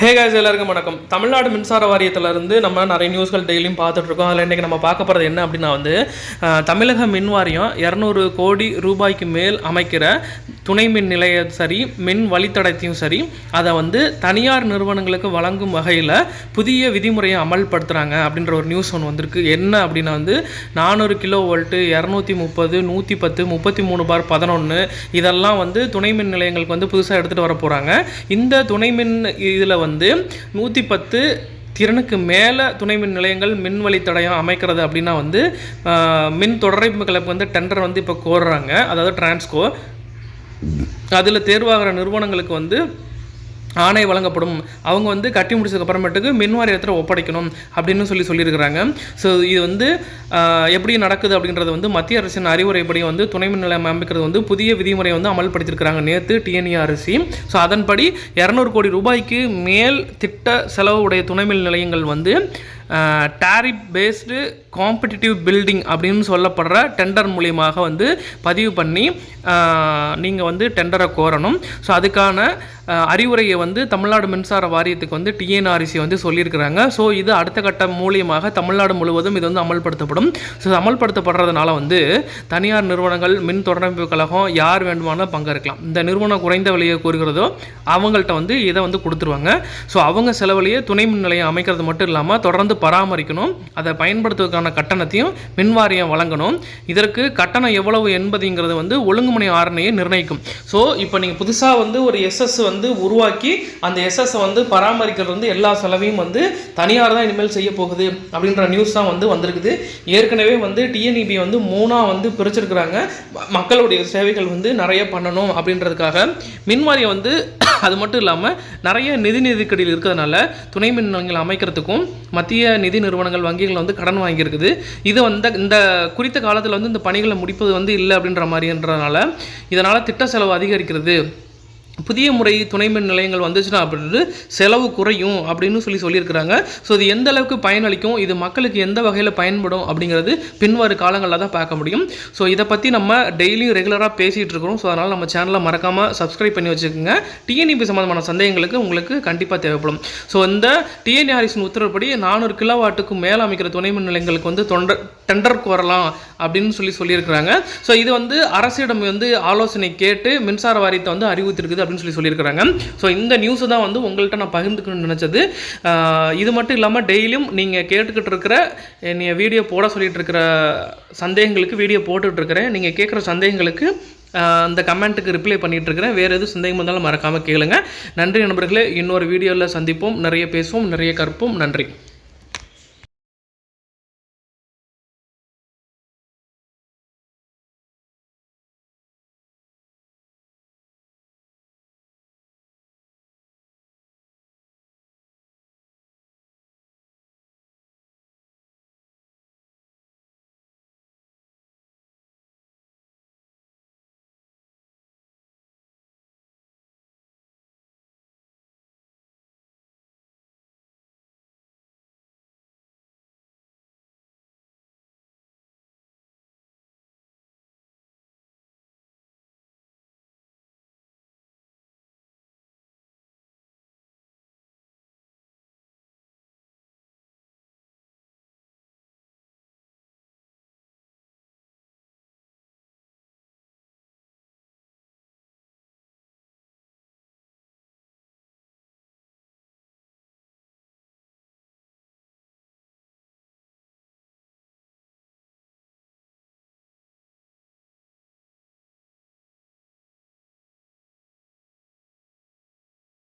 Hey guys எல்லாருக்கும் வணக்கம். தமிழ்நாடு மின்சார வாரியத்திலிருந்து நம்ம நிறைய நியூஸ்கள் டெய்லியும் பார்த்துட்ருக்கோம் அதில் இன்றைக்கி நம்ம பார்க்க போகிறது என்ன அப்படின்னா வந்து தமிழக மின் வாரியம் இரநூறு கோடி ரூபாய்க்கு மேல் அமைக்கிற துணை மின் நிலையம் சரி மின் வழித்தடத்தையும் சரி அதை வந்து தனியார் நிறுவனங்களுக்கு வழங்கும் வகையில் புதிய விதிமுறையை அமல்படுத்துகிறாங்க அப்படின்ற ஒரு நியூஸ் ஒன்று வந்திருக்கு. என்ன அப்படின்னா வந்து நானூறு கிலோ வோல்ட்டு இரநூத்தி முப்பது நூற்றி பத்து முப்பத்தி மூணு பார் பதினொன்று இதெல்லாம் வந்து துணை மின் நிலையங்களுக்கு வந்து புதுசாக எடுத்துகிட்டு வர போகிறாங்க இந்த துணை மின் இதில் வந்து நூற்றி பத்து திறனுக்கு மேலே துணை மின் நிலையங்கள் மின் வழித்தடையம் அமைக்கிறது அப்படின்னா வந்து மின் தொடரைப்புகளுக்கு வந்து டெண்டர் வந்து இப்போ கோர்றாங்க. அதாவது டிரான்ஸ்கோ அதில் தேர்வாகிற நிறுவனங்களுக்கு வந்து ஆணை வழங்கப்படும். அவங்க வந்து கட்டி முடிச்சதுக்கப்புறமேட்டுக்கு மின் வாரியத்தில் ஒப்படைக்கணும் அப்படின்னு சொல்லி சொல்லியிருக்கிறாங்க. ஸோ இது வந்து எப்படி நடக்குது அப்படின்றது வந்து மத்திய அரசின் அறிவுரைப்படி வந்து துணை மின் நிலையம் அமைக்கிறது வந்து புதிய விதிமுறை வந்து அமல்படுத்தியிருக்கிறாங்க நேற்று டிஎன்இஆர்சி ஸோ அதன்படி இரநூறு கோடி ரூபாய்க்கு மேல் திட்ட செலவு உடைய துணை மின் நிலையங்கள் வந்து டாரிப் பேஸ்டு காம்படிட்டிவ் பில்டிங் அப்படின்னு சொல்லப்படுற டெண்டர் மூலியமாக வந்து பதிவு பண்ணி நீங்கள் வந்து டெண்டரை கோரணும். ஸோ அதுக்கான அறிவுரையை வந்து தமிழ்நாடு மின்சார வாரியத்துக்கு வந்து டிஎன்ஆர்சி வந்து சொல்லியிருக்கிறாங்க. ஸோ இது அடுத்த கட்ட மூலியமாக தமிழ்நாடு முழுவதும் இது வந்து அமல்படுத்தப்படும். ஸோ அமல்படுத்தப்படுறதுனால வந்து தனியார் நிறுவனங்கள் மின் தொடரமைப்பு கழகம் யார் வேண்டுமானாலும் பங்கேற்கலாம். இந்த நிறுவனம் குறைந்த விலையை கூறுகிறதோ அவங்கள்ட்ட வந்து இதை வந்து கொடுத்துருவாங்க. ஸோ அவங்க செலவுலேயே துணை மின் நிலையம் அமைக்கிறது மட்டும் இல்லாமல் தொடர்ந்து பராமரிக்கணும் அதை பயன்படுத்துவதற்கான கட்டணத்தையும் மின் வாரியம் வழங்கணும். இதற்கு கட்டணம் எவ்வளவு என்பதுங்கிறது வந்து ஒழுங்குமுறை ஆரணையை நிர்ணயிக்கும். ஸோ இப்போ நீங்கள் புதுசாக வந்து ஒரு எஸ்எஸ் வந்து உருவாக்கி அந்த எஸ்எஸ் வந்து பராமரிக்கிறது வந்து எல்லா செலவையும் வந்து தனியார் தான் இனிமேல் செய்ய போகுது அப்படின்ற நியூஸ் தான் வந்து வந்திருக்குது. ஏற்கனவே வந்து டிஎன்இபி வந்து மூணாக வந்து பிரிச்சிருக்கிறாங்க. மக்களுடைய சேவைகள் வந்து நிறைய பண்ணணும் அப்படின்றதுக்காக. மின் வாரியம் வந்து அது மட்டும் இல்லாமல் நிறைய நிதி நெருக்கடியில் இருக்கிறதுனால துணை மின் நிலையங்கள் அமைக்கிறதுக்கும் மத்திய நிதி நிறுவனங்கள் வங்கிகள் வந்து கடன் வாங்கியிருக்குது. இது வந்து இந்த குறித்த காலத்தில் வந்து இந்த பணிகளை முடிப்பது வந்து இல்லை அப்படின்ற மாதிரின்றனால இதனால் திட்ட செலவு அதிகரிக்கிறது. புதிய முறை துணை மின் நிலையங்கள் வந்துச்சுன்னா அப்படின்றது செலவு குறையும் அப்படின்னு சொல்லி சொல்லியிருக்கிறாங்க. ஸோ இது எந்த அளவுக்கு பயனளிக்கும்? இது மக்களுக்கு எந்த வகையில் பயன்படும்? அப்படிங்கிறது பின்வரும் காலங்களில் தான் பார்க்க முடியும். ஸோ இதை பற்றி நம்ம டெய்லியும் ரெகுலராக பேசிகிட்டு இருக்கிறோம். ஸோ அதனால் நம்ம சேனலை மறக்காமல் சப்ஸ்கிரைப் பண்ணி வச்சுக்கோங்க. டிஎன்இபி சம்மந்தமான சந்தேகங்களுக்கு உங்களுக்கு கண்டிப்பாக தேவைப்படும். ஸோ இந்த டிஎன்ஆர்எஸின் உத்தரவுப்படி நானூறு கிலோவாட்டுக்கு மேலே அமைக்கிற துணை மின் நிலையங்களுக்கு வந்து தொண்டர் டெண்டருக்கு வரலாம். அப்படின்னு சொல்லி சொல்லியிருக்கிறாங்க. ஸோ இது வந்து அரசிடம் வந்து ஆலோசனை கேட்டு மின்சார வாரியத்தை வந்து அறிவுத்திருக்குது அப்படின்னு சொல்லி சொல்லியிருக்கிறாங்க. ஸோ இந்த நியூஸ் தான் வந்து உங்கள்கிட்ட நான் பகிர்ந்துக்கணும்னு நினச்சது. இது மட்டும் இல்லாமல் டெய்லியும் நீங்கள் கேட்டுக்கிட்டு இருக்கிற என்னைய வீடியோ போட சொல்லிட்டு இருக்கிற சந்தேகங்களுக்கு வீடியோ போட்டுட்டு இருக்கிறேன். நீங்கள் கேட்குற சந்தேகங்களுக்கு அந்த கமெண்ட்டுக்கு ரிப்ளை பண்ணிகிட்டு இருக்கிறேன். வேறு எதுவும் சந்தேகம் இருந்தாலும் மறக்காமல் கேளுங்க. நன்றி நண்பர்களே. இன்னொரு வீடியோவில் சந்திப்போம். நிறைய பேசுவோம். நிறைய கற்போம். நன்றி.